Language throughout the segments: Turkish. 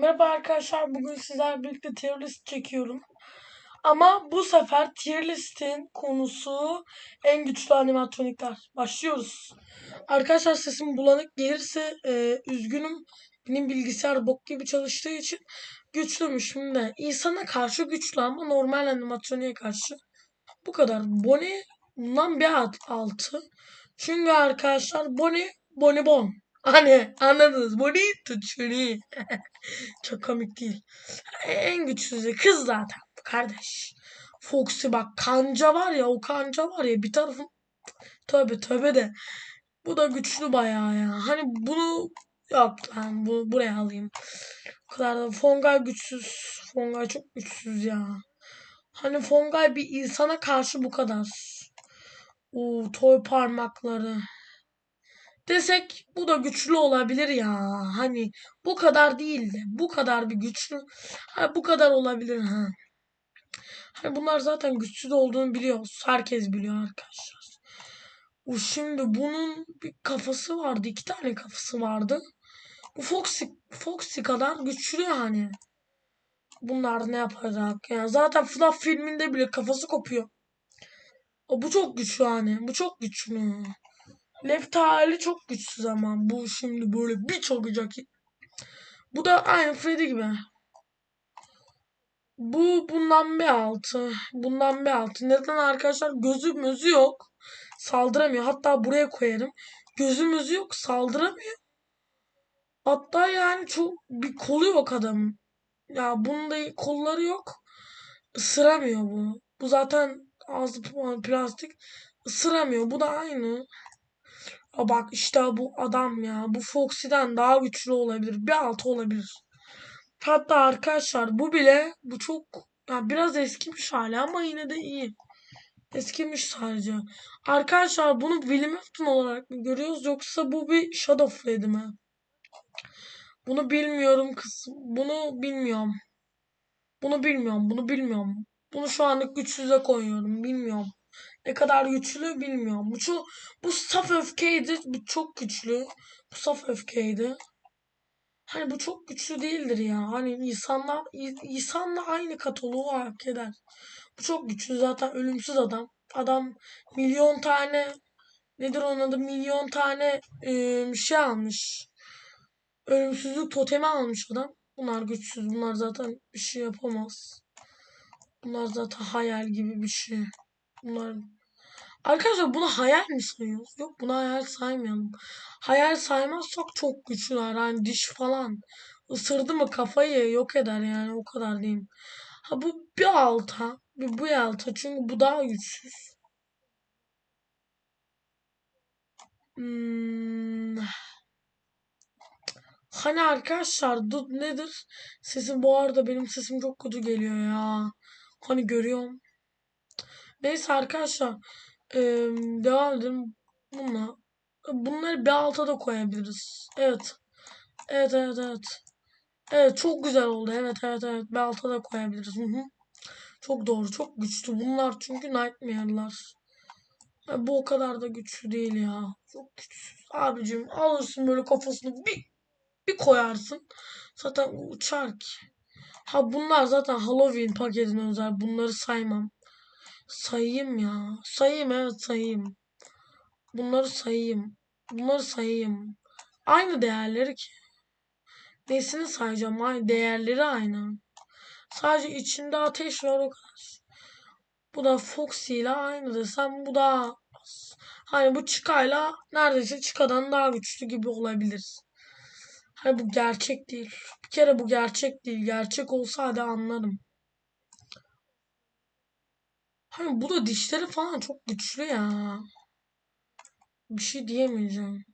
Merhaba arkadaşlar. Bugün sizlerle birlikte tier list çekiyorum. Ama bu sefer tier listin konusu en güçlü animatronikler. Başlıyoruz. Arkadaşlar sesim bulanık gelirse e, üzgünüm. Benim bilgisayar bok gibi çalıştığı için güçlümüş. Şimdi insana karşı güçlü ama normal animatroniğe karşı. Bu kadar. Bonnie bundan bir alt, altı. Çünkü arkadaşlar Bonnie Bonibon. Hani anladınız. Bonnie tut şunu. Çok komik değil. En güçsüzü kız zaten kardeş. Foxy bak kanca var ya o kanca var ya bir tarafım tövbe tövbe de bu da güçlü bayağı ya. Hani bunu yok lan bu buraya alayım. O kadar da Fongay güçsüz. Fongay çok güçsüz ya. Hani Fongay bir insana karşı bu kadar. O toy parmakları desek bu da güçlü olabilir ya. Hani bu kadar değil de bu kadar bir güçlü. Ha, bu kadar olabilir ha. Hani bunlar zaten güçsüz olduğunu biliyoruz. Herkes biliyor arkadaşlar. Bu şimdi bunun bir kafası vardı. iki tane kafası vardı. Bu Foxy, Foxy kadar güçlü yani. Bunlar ne yapacak? Yani zaten FNAF filminde bile kafası kopuyor. O, bu çok güçlü hani. Bu çok güçlü. Left hali çok güçsüz ama bu şimdi böyle bir çokacak. Bu da aynı Freddy gibi. Bu bundan bir altı. Bundan bir altı. Neden arkadaşlar? Gözü mözü yok. Saldıramıyor. Hatta buraya koyarım. Gözü mözü yok. Saldıramıyor. Hatta yani çok bir kolu yok adamın. Ya bunun da kolları yok. Isıramıyor bu. Bu zaten ağzı plastik. Isıramıyor. Bu da aynı. A bak işte bu adam ya. Bu Foxy'den daha güçlü olabilir. Bir altı olabilir. Hatta arkadaşlar bu bile bu çok ya biraz eskimiş hali ama yine de iyi. Eskimiş sadece. Arkadaşlar bunu William Afton olarak mı görüyoruz yoksa bu bir Shadow Freddy mi? Bunu bilmiyorum kız. Bunu bilmiyorum. Bunu bilmiyorum. Bunu bilmiyorum. Bunu şu anlık güçsüze koyuyorum. Bilmiyorum. Ne kadar güçlü bilmiyorum. Bu çok bu saf öfkeydi. Bu çok güçlü. Bu saf öfkeydi. Hani bu çok güçlü değildir ya. Hani insanla insanla aynı kataloğu hak eder. Bu çok güçlü zaten ölümsüz adam. Adam milyon tane nedir onun adı milyon tane şey almış. Ölümsüzlük totemi almış adam. Bunlar güçsüz. Bunlar zaten bir şey yapamaz. Bunlar zaten hayal gibi bir şey. Bunlar Arkadaşlar bunu hayal mi sayıyoruz? Yok bunu hayal saymayalım. Hayal saymazsak çok güçlüler. Hani diş falan. Isırdı mı kafayı yok eder yani o kadar diyeyim. Ha bu bir alta. Bir bu alta çünkü bu daha güçsüz. Hmm. Hani arkadaşlar dur nedir? Sesim bu arada benim sesim çok kötü geliyor ya. Hani görüyorum. Neyse arkadaşlar. Ee, devam edelim. Bununla. Bunları bir alta da koyabiliriz. Evet. Evet evet evet. Evet çok güzel oldu. Evet evet evet. Bir alta da koyabiliriz. Hı hı. Çok doğru. Çok güçlü. Bunlar çünkü Nightmare'lar. Ya, bu o kadar da güçlü değil ya. Çok güçsüz. Abicim alırsın böyle kafasını bir, bir koyarsın. Zaten uçar ki. Ha bunlar zaten Halloween paketine özel. Bunları saymam. Sayayım ya. Sayayım evet sayayım. Bunları sayayım. Bunları sayayım. Aynı değerleri ki. Nesini sayacağım? Aynı değerleri aynı. Sadece içinde ateş var o kadar. Bu da Foxy ile aynı desem bu da hani bu Chika'yla neredeyse Chika'dan daha güçlü gibi olabilir. Hani bu gerçek değil. Bir kere bu gerçek değil. Gerçek olsa hadi anlarım. Hani bu da dişleri falan çok güçlü ya. Bir şey diyemeyeceğim.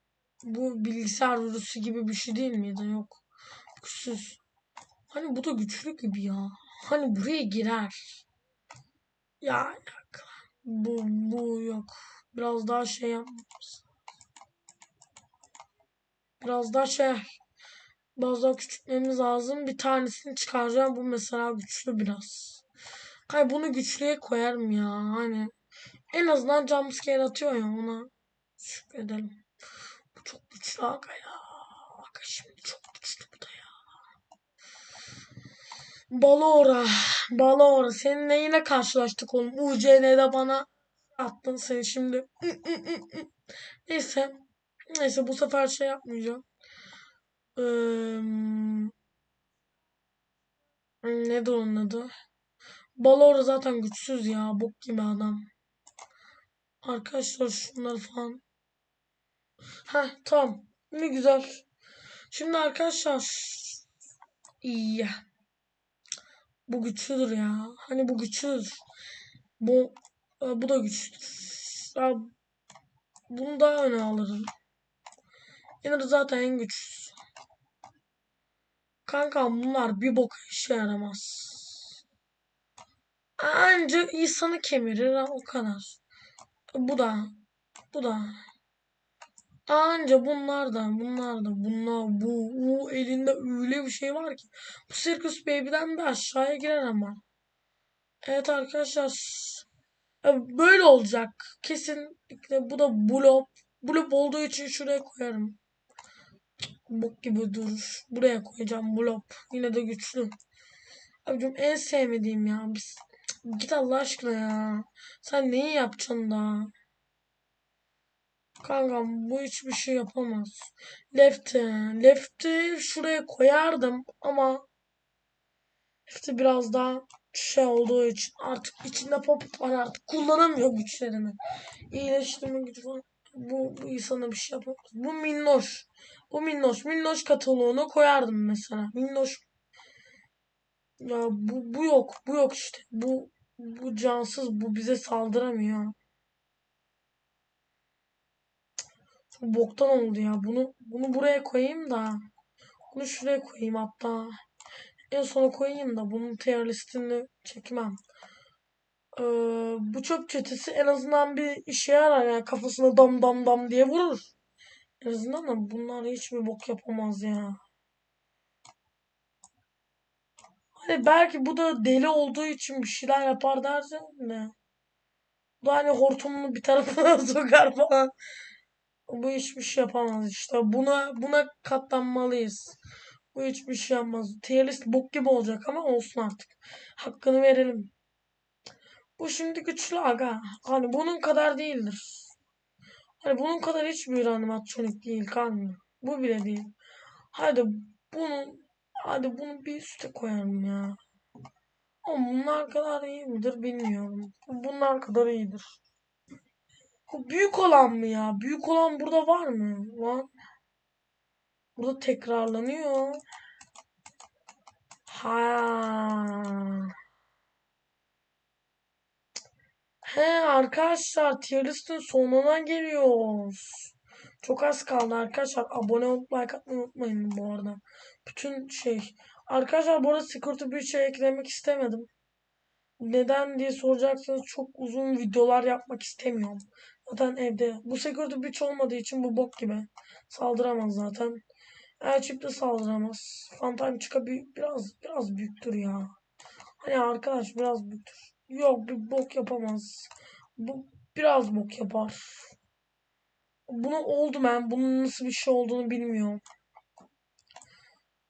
Bu bilgisayar virüsü gibi bir şey değil miydi? Yok. Güçsüz. Hani bu da güçlü gibi ya. Hani buraya girer. Ya bu bu yok. Biraz daha şey yapmamız. Biraz daha şey biraz daha küçültmemiz lazım. Bir tanesini çıkaracağım. Bu mesela güçlü biraz. Hay bunu güçlüye koyarım ya. Hani en azından jumpscare atıyor ya ona. Şükredelim. Bu çok güçlü aga ya. Aga şimdi çok güçlü bu da ya. Balora. Balora. Seninle yine karşılaştık oğlum. UCN'de bana attın seni şimdi. Neyse. Neyse bu sefer şey yapmayacağım. Ee, nedir onun adı? Balora zaten güçsüz ya. Bok gibi adam. Arkadaşlar şunları falan. Heh tamam. Ne güzel. Şimdi arkadaşlar. İyi. Bu güçlüdür ya. Hani bu güçlüdür. Bu e, bu da güçlüdür. Ya, bunu daha öne alırım. Yine de zaten en güçlüsü. Kankam bunlar bir bok işe yaramaz. Anca insanı kemirir o kadar. Bu da. Bu da. Anca bunlar da bunlar bu, bu elinde öyle bir şey var ki. Bu Circus Baby'den bir aşağıya girer ama. Evet arkadaşlar. Böyle olacak. Kesinlikle bu da blob. Blob olduğu için şuraya koyarım. Bok gibi durur. Buraya koyacağım blob. Yine de güçlü. Abicim en sevmediğim ya. Biz... Git Allah aşkına ya. Sen neyi yapacaksın da? Kankam bu hiçbir şey yapamaz. Left'i. Left'i şuraya koyardım ama Left'i biraz daha şey olduğu için artık içinde pop var artık kullanamıyor güçlerini. İyileştirme gücü falan. Bu, bu insana bir şey yapamaz. Bu minnoş. Bu minnoş. Minnoş kataloğunu koyardım mesela. Minnoş. Ya bu, bu yok. Bu yok işte. Bu bu cansız. Bu bize saldıramıyor. Çok boktan oldu ya. Bunu bunu buraya koyayım da. Bunu şuraya koyayım hatta. En sona koyayım da bunun tier listini çekmem. Ee, bu çöp çetesi en azından bir işe yarar yani kafasına dam dam dam diye vurur. En azından da bunlar hiçbir bok yapamaz ya. Hani belki bu da deli olduğu için bir şeyler yapar dersin de. Bu da hani hortumunu bir tarafına sokar falan. Bu hiçbir şey yapamaz işte. Buna buna katlanmalıyız. Bu hiçbir şey yapmaz. Tier list bok gibi olacak ama olsun artık. Hakkını verelim. Bu şimdi güçlü aga. Hani bunun kadar değildir. Hani bunun kadar hiçbir animatronik değil kanka. Bu bile değil. Hadi bunu hadi bunu bir üste koyalım ya. Ama bunlar kadar iyi midir bilmiyorum. Bunlar kadar iyidir. Bu büyük olan mı ya? Büyük olan burada var mı? Lan. Burada tekrarlanıyor. Ha. He arkadaşlar tier sonuna geliyoruz. Çok az kaldı arkadaşlar. Abone olup like atmayı unutmayın bu arada. Bütün şey. Arkadaşlar bu arada Security bir şey eklemek istemedim. Neden diye soracaksınız çok uzun videolar yapmak istemiyorum. Zaten evde. Bu Security Breach olmadığı için bu bok gibi. Saldıramaz zaten. Elçip de saldıramaz. Phantom çıkabilir biraz biraz büyüktür ya. Hani arkadaş biraz büyüktür. Yok bir bok yapamaz. Bu biraz bok yapar. Bunu oldu ben. Bunun nasıl bir şey olduğunu bilmiyorum.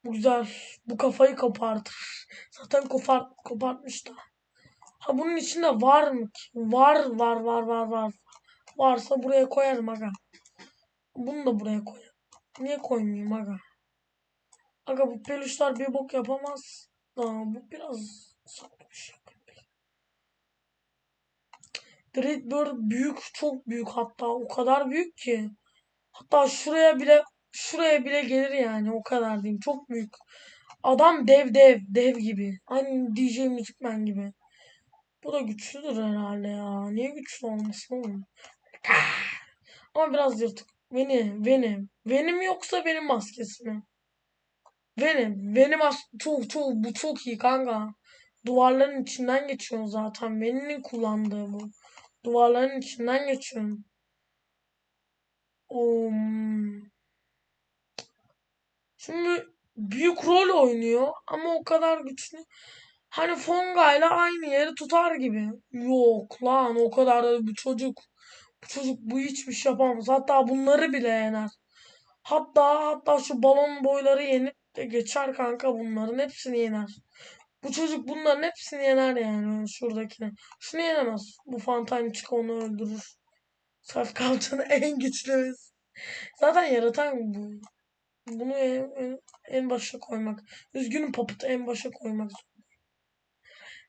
Bu güzel. Bu kafayı kopartır. Zaten kopart, kopartmış da. Ha bunun içinde var mı ki? Var var var var var. Varsa buraya koyarım aga. Bunu da buraya koyarım. Niye koymayayım aga? Aga bu peluşlar bir bok yapamaz. Aa, bu biraz saklı bir şey. Dreadbird büyük, çok büyük hatta. O kadar büyük ki. Hatta şuraya bile şuraya bile gelir yani. O kadar diyeyim. Çok büyük. Adam dev dev. Dev gibi. Aynı DJ Müzikmen gibi. Bu da güçlüdür herhalde ya. Niye güçlü olmasın oğlum? Ama biraz yırtık. Venim, Venim. Venim yoksa benim maskesi mi? Venim as çok çok bu çok iyi kanka. Duvarların içinden geçiyor zaten. Venom'in kullandığı bu. Duvarların içinden geçiyorum. Um, şimdi büyük rol oynuyor ama o kadar güçlü. Hani Fonga ile aynı yeri tutar gibi. Yok lan o kadar da bu çocuk. Bu çocuk bu hiçbir şey yapamaz. Hatta bunları bile yener. Hatta hatta şu balon boyları yenip de geçer kanka bunların hepsini yener. Bu çocuk bunların hepsini yener yani şuradakini. Şunu yenemez. Bu Fantançık onu öldürür. Saf kalçanın en güçlüsü. Zaten yaratan bu. Bunu en, en, en başa koymak. Üzgünüm Papıt'ı en başa koymak.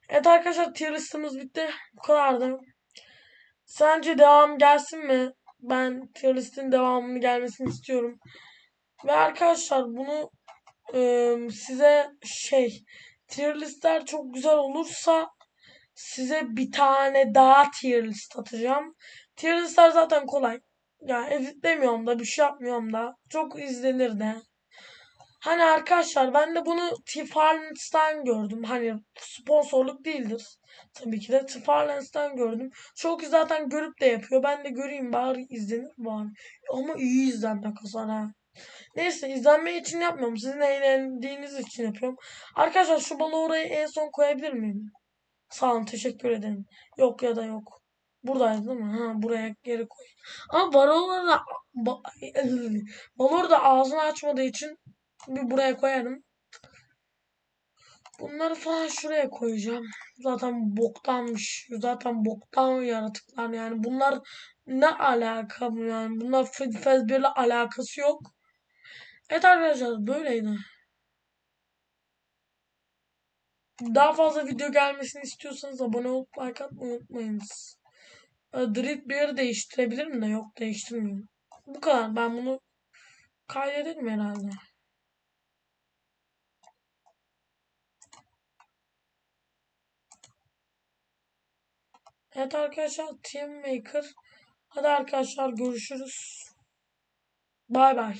Evet arkadaşlar tier listemiz bitti. Bu kadardı. Sence devam gelsin mi? Ben tier listin devamını gelmesini istiyorum. Ve arkadaşlar bunu e, size şey tier listler çok güzel olursa size bir tane daha tier list atacağım. Tier listler zaten kolay. Yani editlemiyorum da bir şey yapmıyorum da. Çok izlenir de. Hani arkadaşlar ben de bunu Tifarlens'ten gördüm. Hani sponsorluk değildir. Tabii ki de Tifarlens'ten gördüm. Çok zaten görüp de yapıyor. Ben de göreyim bari izlenir bari. Ama iyi izlenme kasar ha. Neyse izlenme için yapmıyorum. Sizin eğlendiğiniz için yapıyorum. Arkadaşlar şu balı oraya en son koyabilir miyim? Sağ olun teşekkür ederim. Yok ya da yok. Buradaydı değil mi? Ha buraya geri koy. Ama Barolo da ba, da ağzını açmadığı için bir buraya koyarım. Bunları falan şuraya koyacağım. Zaten boktanmış. Zaten boktan yaratıklar yani. Bunlar ne alaka yani? Bunlar Fezbir'le alakası yok. Evet arkadaşlar böyleydi. Daha fazla video gelmesini istiyorsanız abone olup like atmayı unutmayınız. Drip bir yeri değiştirebilirim de yok değiştirmiyorum. Bu kadar. Ben bunu kaydedelim herhalde. Evet arkadaşlar Team Maker. Hadi arkadaşlar görüşürüz. Bay bay.